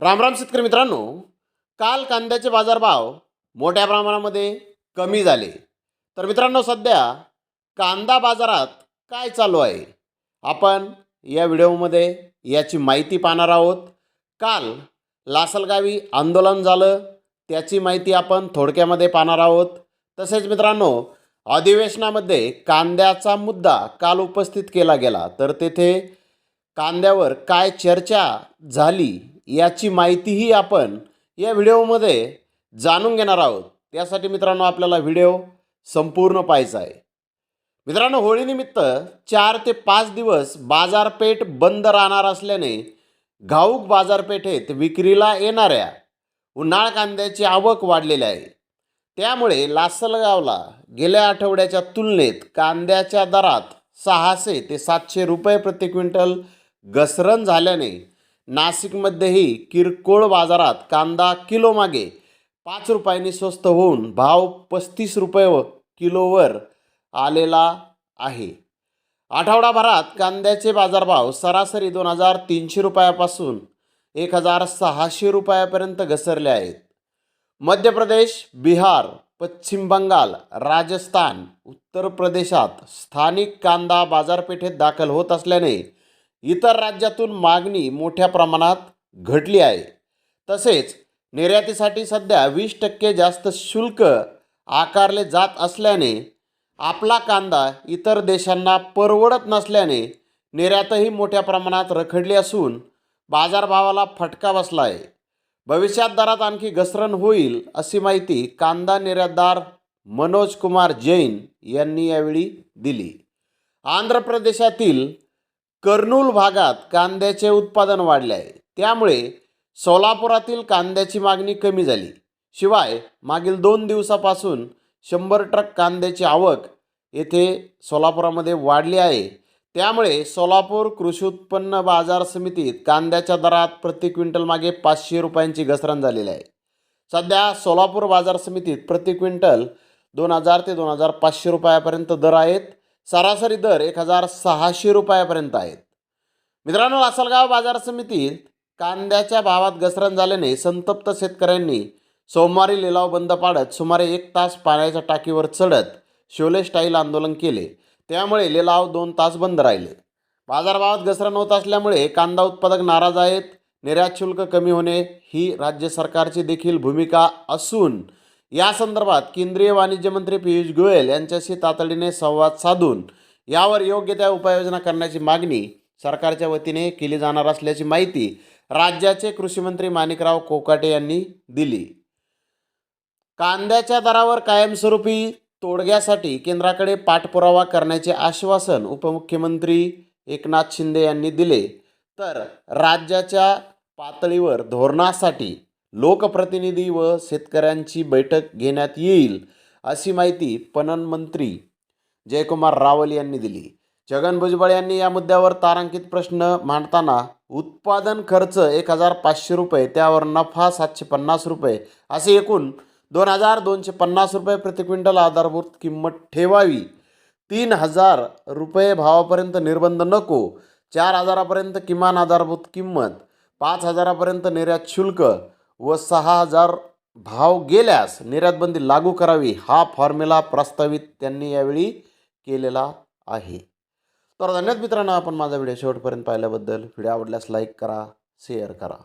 रामराम शेतकरी मित्रांनो काल कांद्याचे बाजारभाव मोठ्या प्रमाणामध्ये कमी झाले. तर मित्रांनो सध्या कांदा बाजारात काय चालू आहे? आपण या व्हिडिओमध्ये याची माहिती पाहणार आहोत. काल लासलगावी आंदोलन झालं त्याची माहिती आपण थोडक्यामध्ये पाहणार आहोत. तसेच मित्रांनो अधिवेशनामध्ये कांद्याचा मुद्दा काल उपस्थित केला गेला. तर तेथे कांद्यावर काय चर्चा झाली? याची माहितीही आपण या व्हिडिओमध्ये जाणून घेणार आहोत. त्यासाठी मित्रांनो आपल्याला व्हिडिओ संपूर्ण पाहायचा आहे. मित्रांनो होळीनिमित्त चार ते पाच दिवस बाजारपेठ बंद राहणार असल्याने घाऊक बाजारपेठेत विक्रीला येणाऱ्या उन्हाळ कांद्याची आवक वाढलेली आहे. त्यामुळे लासलगावला गेल्या आठवड्याच्या तुलनेत कांद्याच्या दरात सहाशे ते सातशे रुपये प्रति क्विंटल घसरण झाल्याने नाशिकमध्येही किरकोळ बाजारात कांदा किलोमागे पाच रुपयांनी स्वस्त होऊन भाव पस्तीस रुपये व किलोवर आलेला आहे. आठवडाभरात कांद्याचे बाजारभाव सरासरी दोन हजार तीनशे रुपयापासून एक हजार सहाशे रुपयापर्यंत घसरले आहेत. मध्य प्रदेश बिहार पश्चिम बंगाल राजस्थान उत्तर प्रदेशात स्थानिक कांदा बाजारपेठेत दाखल होत असल्याने इतर राज्यातून मागणी मोठ्या प्रमाणात घटली आहे. तसेच निर्यातीसाठी सध्या वीस टक्के जास्त शुल्क आकारले जात असल्याने आपला कांदा इतर देशांना परवडत नसल्याने निर्यातही मोठ्या प्रमाणात रखडली असून बाजारभावाला फटका बसला आहे भविष्यात दरात आणखी घसरण होईल अशी माहिती कांदा निर्यातदार मनोज कुमार जैन यांनी यावेळी दिली. आंध्र प्रदेशातील कर्नूल भागात कांद्याचे उत्पादन वाढले आहे. त्यामुळे सोलापुरातील कांद्याची मागणी कमी झाली. शिवाय मागील दोन दिवसापासून शंभर ट्रक कांद्याची आवक येथे सोलापुरामध्ये वाढली आहे. त्यामुळे सोलापूर कृषी उत्पन्न बाजार समितीत कांद्याच्या दरात प्रति क्विंटल मागे पाचशे रुपयांची घसरण झालेली आहे. सध्या सोलापूर बाजार समितीत प्रति क्विंटल दोन हजार ते दोन हजार पाचशे रुपयापर्यंत दर आहेत. सरासरी दर एक हजार सहाशे रुपयापर्यंत आहेत. मित्रांनो लासलगाव बाजार समितीत कांद्याच्या भावात घसरण झाल्याने संतप्त शेतकऱ्यांनी सोमवारी लिलाव बंद पाडत सुमारे एक तास पाण्याच्या टाकीवर चढत शोले स्टाईल आंदोलन केले. त्यामुळे लिलाव दोन तास बंद राहिले. बाजारभावात घसरण होत असल्यामुळे कांदा उत्पादक नाराज आहेत. निर्यात शुल्क कमी होणे ही राज्य सरकारची देखील भूमिका असून या संदर्भात केंद्रीय वाणिज्य मंत्री पियुष गोयल यांच्याशी तातडीने संवाद साधून यावर योग्य त्या उपाययोजना करण्याची मागणी सरकारच्या वतीने केली जाणार असल्याची माहिती राज्याचे कृषीमंत्री माणिकराव कोकाटे यांनी दिली. कांद्याच्या दरावर कायमस्वरूपी तोडग्यासाठी केंद्राकडे पाठपुरावा करण्याचे आश्वासन उपमुख्यमंत्री एकनाथ शिंदे यांनी दिले. तर राज्याच्या पातळीवर धोरणासाठी लोकप्रतिनिधी व शेतकऱ्यांची बैठक घेण्यात येईल अशी माहिती पणन मंत्री जयकुमार रावल यांनी दिली. छगन भुजबळ यांनी या मुद्द्यावर तारांकित प्रश्न मांडताना उत्पादन खर्च एक हजार पाचशे रुपये त्यावर नफा सातशे पन्नास रुपये असे एकूण दोन हजार दोनशे पन्नास रुपये प्रति क्विंटल आधारभूत किंमत ठेवावी. तीन हजार रुपये भावापर्यंत निर्बंध नको चार हजारापर्यंत किमान आधारभूत किंमत पाच हजारापर्यंत निर्यात शुल्क व सहा हजार भाव गेल्यास निर्यातबंदी लागू करावी हा फॉर्म्युला प्रस्तावित त्यांनी यावेळी केलेला आहे. तर धन्यवाद मित्रांनो आपण माझा व्हिडिओ शेवटपर्यंत पाहिल्याबद्दल व्हिडिओ आवडल्यास लाईक करा शेअर करा.